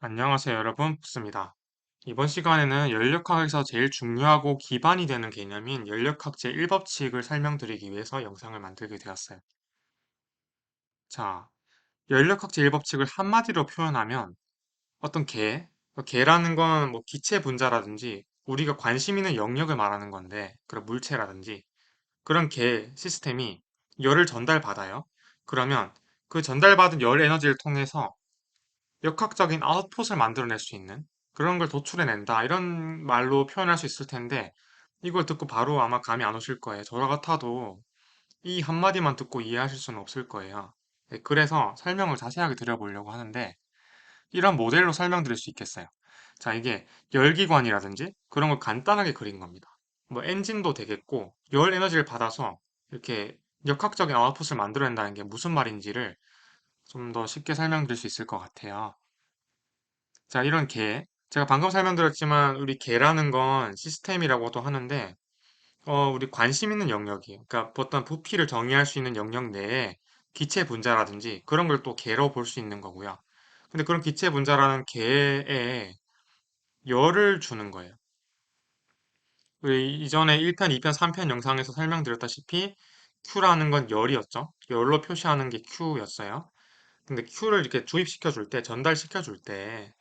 안녕하세요, 여러분. 복습니다. 이번 시간에는 연력학에서 제일 중요하고 기반이 되는 개념인 연력학 제1법칙을 설명드리기 위해서 영상을 만들게 되었어요. 자, 연력학 제1법칙을 한마디로 표현하면 어떤 개, 그 개라는 건 뭐 기체 분자라든지 우리가 관심 있는 영역을 말하는 건데, 그런 물체라든지 그런 개 시스템이 열을 전달받아요. 그러면 그 전달받은 열 에너지를 통해서 역학적인 아웃풋을 만들어낼 수 있는 그런 걸 도출해낸다. 이런 말로 표현할 수 있을 텐데, 이걸 듣고 바로 아마 감이 안 오실 거예요. 저 같아도 이 한마디만 듣고 이해하실 수는 없을 거예요. 네, 그래서 설명을 자세하게 드려보려고 하는데, 이런 모델로 설명드릴 수 있겠어요. 자, 이게 열기관이라든지 그런 걸 간단하게 그린 겁니다. 뭐 엔진도 되겠고, 열 에너지를 받아서 이렇게 역학적인 아웃풋을 만들어낸다는 게 무슨 말인지를 좀 더 쉽게 설명드릴 수 있을 것 같아요. 자, 이런 개. 제가 방금 설명드렸지만 우리 개라는 건 시스템이라고도 하는데 어, 우리 관심 있는 영역이에요. 그러니까 어떤 부피를 정의할 수 있는 영역 내에 기체 분자라든지 그런 걸 또 개로 볼 수 있는 거고요. 근데 그런 기체 분자라는 개에 열을 주는 거예요. 우리 이전에 1편, 2편, 3편 영상에서 설명드렸다시피 Q라는 건 열이었죠. 열로 표시하는 게 Q였어요. 근데 Q를 이렇게 주입시켜 줄 때, 전달시켜 줄 때,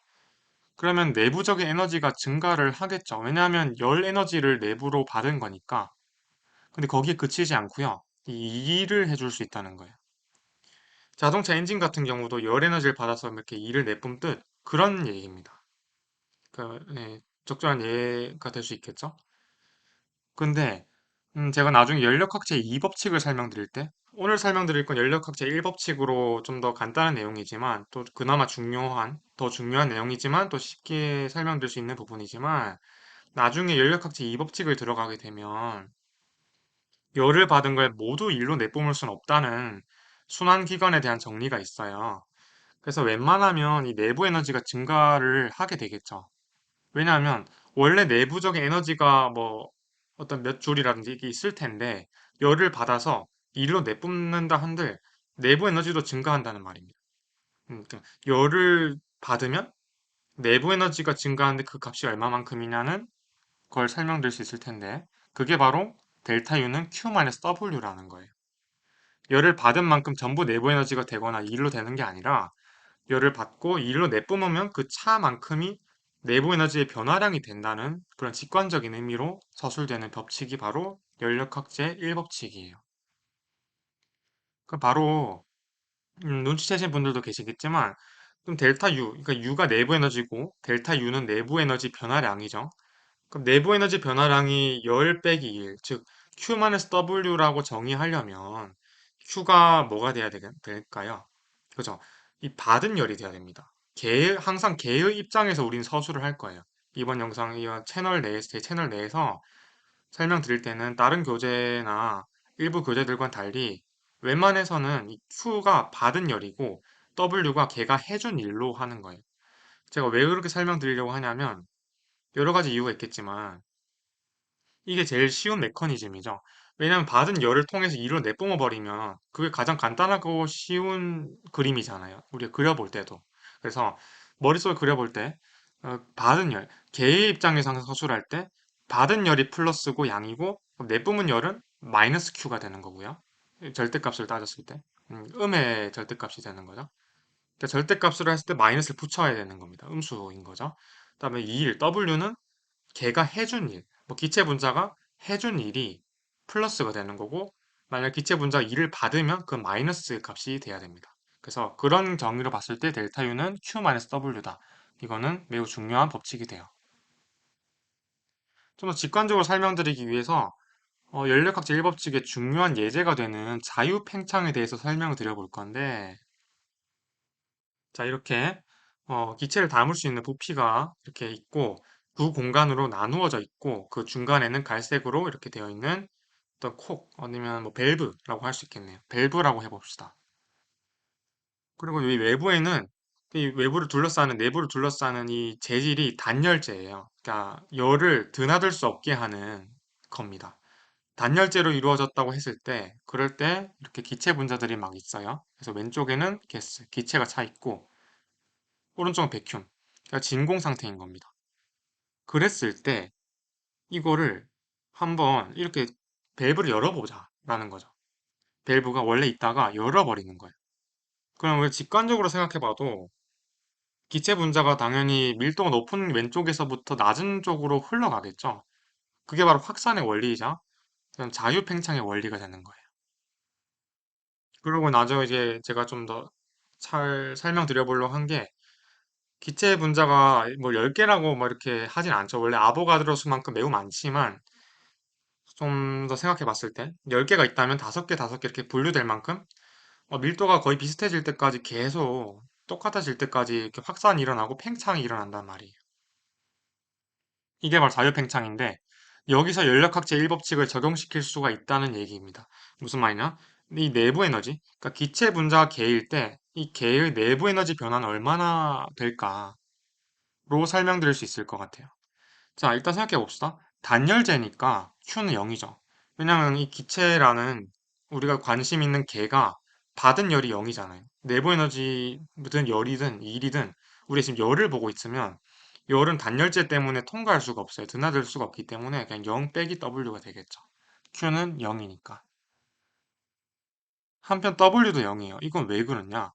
그러면 내부적인 에너지가 증가를 하겠죠. 왜냐하면 열 에너지를 내부로 받은 거니까. 근데 거기에 그치지 않고요. 이 일을 해줄 수 있다는 거예요. 자동차 엔진 같은 경우도 열 에너지를 받아서 이렇게 일을 내뿜듯 그런 얘기입니다. 그, 네, 적절한 예가 될 수 있겠죠. 근데 음, 제가 나중에 연력학제 2법칙을 설명드릴 때 오늘 설명드릴 건 연력학제 1법칙으로 좀 더 간단한 내용이지만 또 그나마 중요한 더 중요한 내용이지만 또 쉽게 설명드릴 수 있는 부분이지만 나중에 연력학제 2법칙을 들어가게 되면 열을 받은 걸 모두 일로 내뿜을 수는 없다는 순환 기관에 대한 정리가 있어요. 그래서 웬만하면 이 내부 에너지가 증가를 하게 되겠죠. 왜냐하면 원래 내부적인 에너지가 뭐 어떤 몇 줄이라든지 있을 텐데 열을 받아서 일로 내뿜는다 한들 내부 에너지도 증가한다는 말입니다. 음, 그러니까 열을 받으면 내부 에너지가 증가하는데 그 값이 얼마만큼이냐는 걸 설명드릴 수 있을 텐데 그게 바로 델타 U는 Q-W라는 거예요. 열을 받은 만큼 전부 내부 에너지가 되거나 일로 되는 게 아니라 열을 받고 일로 내뿜으면 그 차만큼이 내부 에너지의 변화량이 된다는 그런 직관적인 의미로 서술되는 법칙이 바로 연력학제 1법칙이에요. 그 바로 음, 눈치채신 분들도 계시겠지만 그럼 델타 U, 그러니까 U가 내부 에너지고 델타 U는 내부 에너지 변화량이죠. 그럼 내부 에너지 변화량이 10 빼기 1, 즉 Q-W라고 정의하려면 Q가 뭐가 돼야 되- 될까요? 그죠? 이 받은 열이 돼야 됩니다. 개, 항상 개의 입장에서 우린 서술을 할 거예요. 이번 영상, 이 채널 내에서, 제 채널 내에서 설명드릴 때는 다른 교재나 일부 교재들과는 달리 웬만해서는 이 Q가 받은 열이고 W가 걔가 해준 일로 하는 거예요. 제가 왜 그렇게 설명드리려고 하냐면 여러 가지 이유가 있겠지만 이게 제일 쉬운 메커니즘이죠. 왜냐하면 받은 열을 통해서 일로 내뿜어 버리면 그게 가장 간단하고 쉬운 그림이잖아요. 우리가 그려볼 때도. 그래서 머릿속에 그려볼 때 어, 받은 열, 개의 입장에서 항상 서술할 때 받은 열이 플러스고 양이고 내뿜은 열은 마이너스 Q가 되는 거고요. 절대값을 따졌을 때 음, 음의 절대값이 되는 거죠. 그러니까 절대값으로 했을 때 마이너스를 붙여야 되는 겁니다. 음수인 거죠. 그 다음에 이 일, W는 걔가 해준 일, 뭐 기체 분자가 해준 일이 플러스가 되는 거고, 만약 기체 분자가 일을 받으면 그 마이너스 값이 돼야 됩니다. 그래서 그런 정의로 봤을 때 델타 U는 Q-W다. 이거는 매우 중요한 법칙이 돼요. 좀 더 직관적으로 설명드리기 위해서 어, 연력학제 1법칙의 중요한 예제가 되는 자유팽창에 대해서 설명을 드려볼 건데, 자, 이렇게 어, 기체를 담을 수 있는 부피가 이렇게 있고 두 공간으로 나누어져 있고 그 중간에는 갈색으로 이렇게 되어 있는 어떤 콕 아니면 뭐 밸브라고 할 수 있겠네요. 밸브라고 해봅시다. 그리고 이 외부에는 이 외부를 둘러싸는 내부를 둘러싸는 이 재질이 단열재예요. 그러니까 열을 드나들 수 없게 하는 겁니다. 단열재로 이루어졌다고 했을 때 그럴 때 이렇게 기체 분자들이 막 있어요. 그래서 왼쪽에는 가스, 기체가 차 있고 오른쪽은 백큐um. 그러니까 진공 상태인 겁니다. 그랬을 때 이거를 한번 이렇게 밸브를 열어보자 라는 거죠. 밸브가 원래 있다가 열어버리는 거예요. 그럼 우리 직관적으로 생각해봐도 기체 분자가 당연히 밀도가 높은 왼쪽에서부터 낮은 쪽으로 흘러가겠죠. 그게 바로 확산의 원리이자 그냥 자유팽창의 원리가 되는 거예요. 그리고 나중에 이제 제가 좀 더 잘 설명드려 보려고 한 게 기체 분자가 뭐 10개라고 뭐 이렇게 하진 않죠. 원래 아보가드로 수만큼 매우 많지만 좀 더 생각해 봤을 때 10개가 있다면 5개, 5개 이렇게 분류될 만큼 어, 밀도가 거의 비슷해질 때까지 계속 똑같아질 때까지 이렇게 확산이 일어나고 팽창이 일어난단 말이에요. 이게 바로 자유팽창인데 여기서 연력학제 1법칙을 적용시킬 수가 있다는 얘기입니다. 무슨 말이냐? 이 내부 에너지, 그러니까 기체 분자가 개일 때 이 개의 내부 에너지 변화는 얼마나 될까로 설명드릴 수 있을 것 같아요. 자, 일단 생각해 봅시다. 단열재니까 Q는 0이죠. 왜냐하면 이 기체라는 우리가 관심 있는 개가 받은 열이 0이잖아요. 내부 에너지든 열이든 일이든 우리 지금 열을 보고 있으면 열은 단열재 때문에 통과할 수가 없어요. 드나들 수가 없기 때문에 그냥 0 빼기 W가 되겠죠. Q는 0이니까. 한편 W도 0이에요. 이건 왜 그러냐?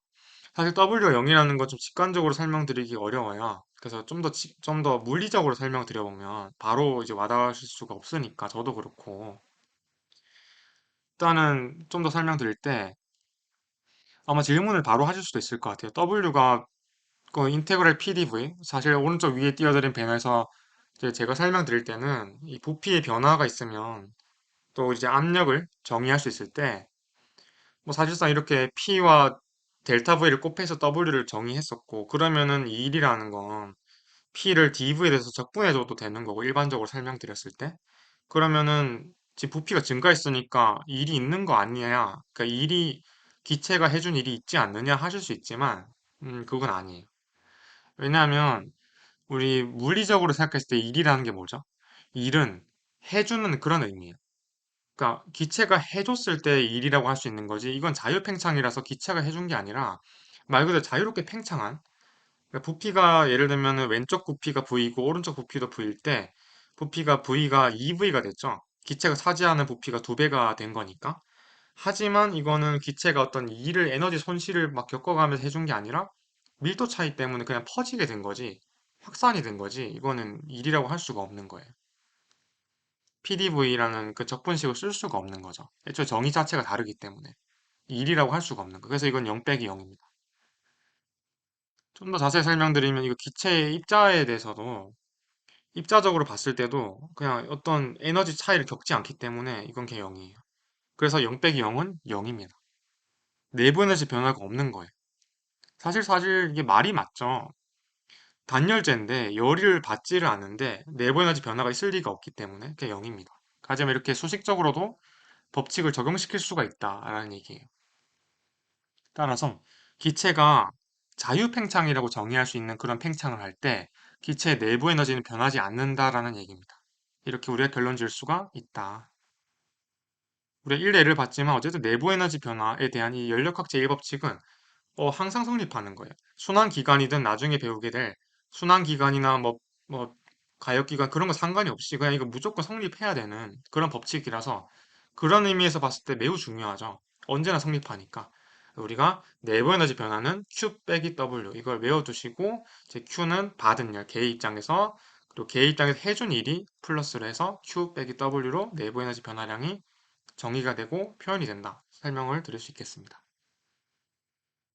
사실 W가 0이라는 건 좀 직관적으로 설명드리기 어려워요. 그래서 좀 더, 좀 더 물리적으로 설명드려보면 바로 이제 와닿으실 수가 없으니까 저도 그렇고. 일단은 좀 더 설명드릴 때 아마 질문을 바로 하실 수도 있을 것 같아요. W가 그 인테그랄 PDV, 사실 오른쪽 위에 띄어드린 배너에서 이제 제가 설명드릴 때는 이 부피의 변화가 있으면 또 이제 압력을 정의할 수 있을 때 뭐 사실상 이렇게 P와 델타 V를 곱해서 W를 정의했었고 그러면은 이 일이라는 건 P를 dV에 대해서 적분해줘도 되는 거고 일반적으로 설명드렸을 때. 그러면은 지금 부피가 증가했으니까 일이 있는 거 아니냐 그러니까 일이 기체가 해준 일이 있지 않느냐 하실 수 있지만 음 그건 아니에요 왜냐하면 우리 물리적으로 생각했을 때 일이라는 게 뭐죠? 일은 해주는 그런 의미예요 그러니까 기체가 해줬을 때 일이라고 할 수 있는 거지 이건 자유팽창이라서 기체가 해준 게 아니라 말 그대로 자유롭게 팽창한 그러니까 부피가 예를 들면 왼쪽 부피가 V고 오른쪽 부피도 V일 때 부피가 V가 2V가 됐죠. 기체가 차지하는 부피가 두 배가 된 거니까. 하지만 이거는 기체가 어떤 일을 에너지 손실을 막 겪어가면서 해준 게 아니라 밀도 차이 때문에 그냥 퍼지게 된 거지. 확산이 된 거지. 이거는 일이라고 할 수가 없는 거예요. PDV라는 그 적분식을 쓸 수가 없는 거죠. 애초에 정의 자체가 다르기 때문에. 일이라고 할 수가 없는 거. 그래서 이건 0 빼기 0입니다. 좀 더 자세히 설명드리면 이거 기체의 입자에 대해서도 입자적으로 봤을 때도 그냥 어떤 에너지 차이를 겪지 않기 때문에 이건 그냥 0이에요. 그래서 0 빼기 0은 0입니다. 내부 에너지 변화가 없는 거예요. 사실 사실 이게 말이 맞죠. 단열재인데 열을 받지를 않는데 내부 에너지 변화가 있을 리가 없기 때문에 그게 0입니다. 하지만 이렇게 수식적으로도 법칙을 적용시킬 수가 있다라는 얘기예요. 따라서 기체가 자유팽창이라고 정의할 수 있는 그런 팽창을 할 때 기체의 내부 에너지는 변하지 않는다라는 얘기입니다. 이렇게 우리가 결론 지을 수가 있다. 우리가 1예를 봤지만 어쨌든 내부 에너지 변화에 대한 이 연력학 제 1법칙은 어, 항상 성립하는 거예요. 순환기관이든 나중에 배우게 될 순환기관이나 뭐, 뭐, 가역기관 그런 거 상관이 없이 그냥 이거 무조건 성립해야 되는 그런 법칙이라서 그런 의미에서 봤을 때 매우 중요하죠. 언제나 성립하니까. 우리가 내부 에너지 변화는 Q 빼기 W 이걸 외워두시고 제 Q는 받은 열, 개 입장에서 그리고 개 입장에서 해준 일이 플러스로 해서 Q 빼기 W로 내부 에너지 변화량이 정의가 되고 표현이 된다. 설명을 드릴 수 있겠습니다.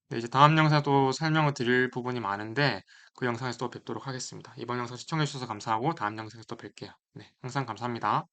네, 이제 다음 영상도 설명을 드릴 부분이 많은데 그 영상에서 또 뵙도록 하겠습니다. 이번 영상 시청해주셔서 감사하고 다음 영상에서 또 뵐게요. 네, 항상 감사합니다.